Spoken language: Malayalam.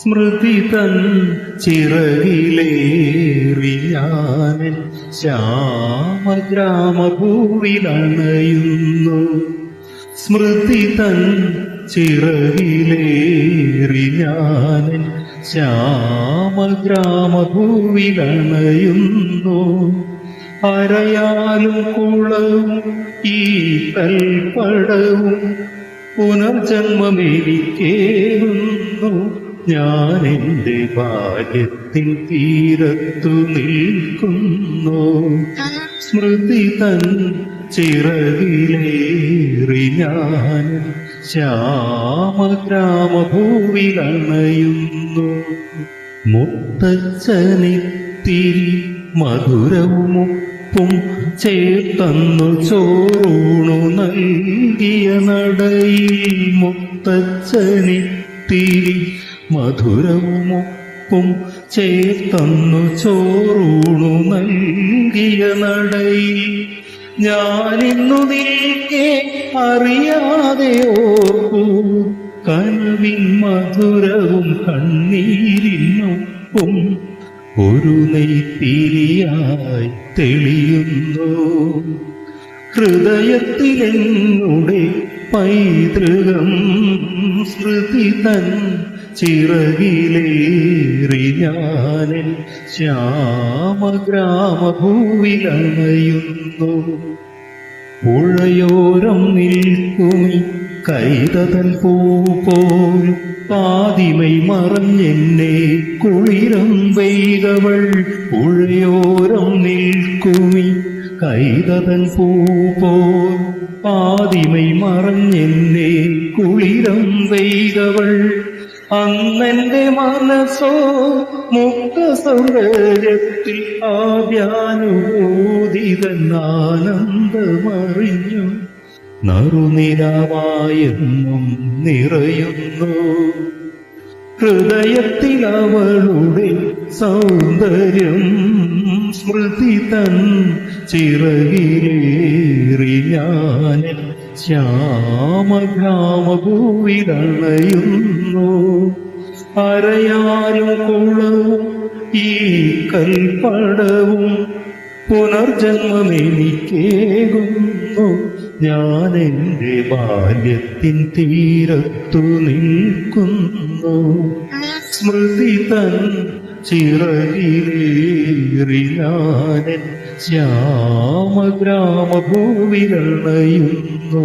സ്മൃതി തൻ ചിറകിലേറിയാനൻ ശ്യാമഗ്രാമഭൂവിലണയുന്നു സ്മൃതി തൻ ചിറകിലേറിയാനൻ ശ്യാമഗ്രാമഭൂവിലണയുന്നു അരയാലും കുളവും ഈ തൽപ്പടവും പുനർജന്മമെനിക്കേറുന്നു. ഞാൻ എന്റെ ബാല്യത്തിൻ തീരത്തു നിൽക്കുന്നു. സ്മൃതി തൻ ചിറകിലേറി ഞാൻ ശ്യാമഗ്രാമഭൂവിലണയുന്നു. മുത്തച്ഛനിത്തിരി മധുരവുമുപ്പും ചേർത്തന്നു ചോറൂണു നൽകിയ നടയിൽ മുത്തച്ഛനിത്തിരി മധുരവുമുപ്പും ചേർത്തന്നു ചോറൂണു നൽകിയ നടൈ. ഞാനിന്നു നിൽക്കെ അറിയാതെ ഓർക്കൂ. കനവിൻ മധുരവും കണ്ണീരിനൊപ്പും ഒരു നെയ്ത്തിരിയായി തെളിയുന്നു. ഹൃദയത്തിലെന്നുടെ പൈതൃകം സ്മൃതി തൻ ചിറകിലേറി ഞാനൻ ശ്യാമഗ്രാമഭൂവിലണയുന്നു. പുഴയോരം നിൽക്കുമി കൈതതൻ പൂ പോൽ പാതിമൈ മറഞ്ഞെന്നെ കുളിരം പെയ്തവൾ. പുഴയോരം നിൽക്കുമി കൈതതൻ പൂ പോൽ പാതിമൈ മറഞ്ഞെന്നെ കുളിരം പെയ്തവൾ. അന്നെന്റെ മനസ്സോ മുക്ത സൗന്ദര്യത്തിൽ ആദ്യാനുഭൂതിതൻ ആനന്ദമറിഞ്ഞു നറുനിലാവായെന്നും നിറയുന്നു. ഹൃദയത്തിൽ അവളുടെ സൗന്ദര്യം സ്മൃതി തൻ ചിറകിലേറി ഞാനൻ ശ്യാമഗ്രാമഭൂവിലണയുന്നു അരയാലും കുളവും ഈ കൽപ്പടവും പുനർജന്മമെനിക്കേകുന്നു. ഞാൻ എന്റെ ബാല്യത്തിൻ തീരത്തു നിൽക്കുന്നു. സ്മൃതി തൻ ചിറകിലേറി ഞാനൻ ശ്യാമഗ്രാമഭൂവിലണയുന്നു